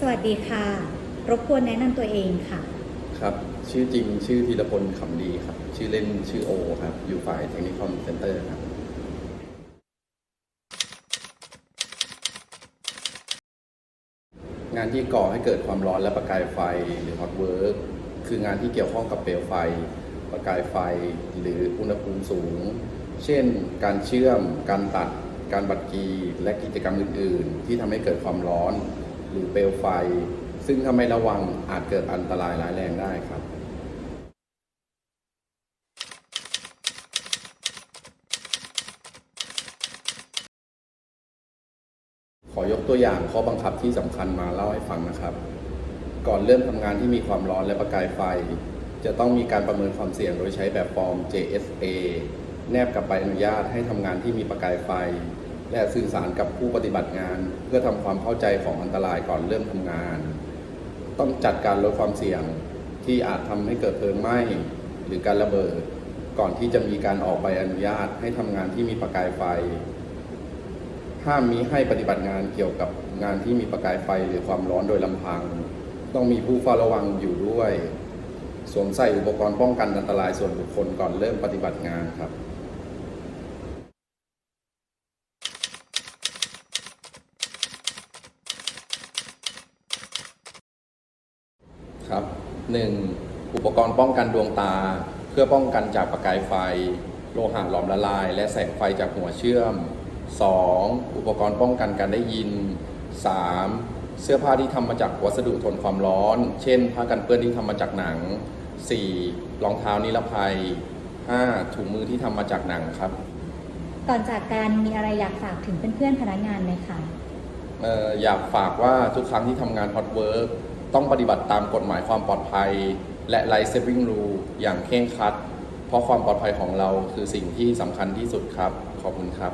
สวัสดีค่ะ รบกวนแนะนำตัวเองค่ะ ครับ ชื่อจริงชื่อธีรพลขำดีครับ ชื่อเล่นชื่อโอครับ อยู่ฝ่ายเทคนิคอมเซ็นเตอร์ครับ งานที่ก่อให้เกิดความร้อนและประกายไฟหรือ hot work คืองานที่เกี่ยวข้องกับเปลวไฟ ประกายไฟ หรืออุณหภูมิสูง เช่น การเชื่อม การตัด การบัดกี และกิจกรรมอื่น ๆ ที่ทำให้เกิดความร้อน หรือเปลวไฟ ซึ่งถ้าไม่ระวังอาจเกิดอันตรายร้ายแรงได้ครับขอยกตัวอย่างข้อบังคับที่สำคัญมาเล่าให้ฟังนะครับ ก่อนเริ่มทำงานที่มีความร้อนและประกายไฟ จะต้องมีการประเมินความเสี่ยงโดยใช้แบบฟอร์ม JSA แนบกับใบอนุญาตให้ทำงานที่มีประกายไฟ และสื่อสารกับผู้ปฏิบัติงาน เพื่อทำความเข้าใจของอันตรายก่อนเริ่มทำงาน ต้องจัดการลดความเสี่ยงที่อาจทำให้เกิดเพลิงไหม้หรือการระเบิด ก่อนที่จะมีการออกใบอนุญาตให้ทำงานที่มีประกายไฟ ห้ามมิให้ปฏิบัติงานเกี่ยวกับงานที่มีประกายไฟหรือความร้อนโดยลำพัง ต้องมีผู้เฝ้าระวังอยู่ด้วย สวมใส่อุปกรณ์ป้องกันอันตรายส่วนบุคคลก่อนเริ่มปฏิบัติงานครับ ครับ 1. อุปกรณ์ป้องกันดวงตา เพื่อป้องกันจากประกายไฟ โลหะหลอมละลาย และแสงไฟจากหัวเชื่อม 2. อุปกรณ์ป้องกันการได้ยิน 3. เสื้อผ้าที่ทำมาจากวัสดุทนความร้อน เช่น ผ้ากันเปื้อนที่ทำมาจากหนัง 4. รองเท้านิรภัย 5. ถุงมือที่ทำมาจากหนังครับ ก่อนจากการมีอะไรอยากฝากถึงเพื่อนๆพนักงานไหมคะ เอ่ออยากฝากว่าทุกครั้งที่ทำงานฮอตเวิร์ก ต้องปฏิบัติตามกฎหมายความปลอดภัย และ Life Saving Rule อย่างเคร่งครัด เพราะความปลอดภัยของเราคือสิ่งที่สำคัญที่สุดครับ ขอบคุณครับ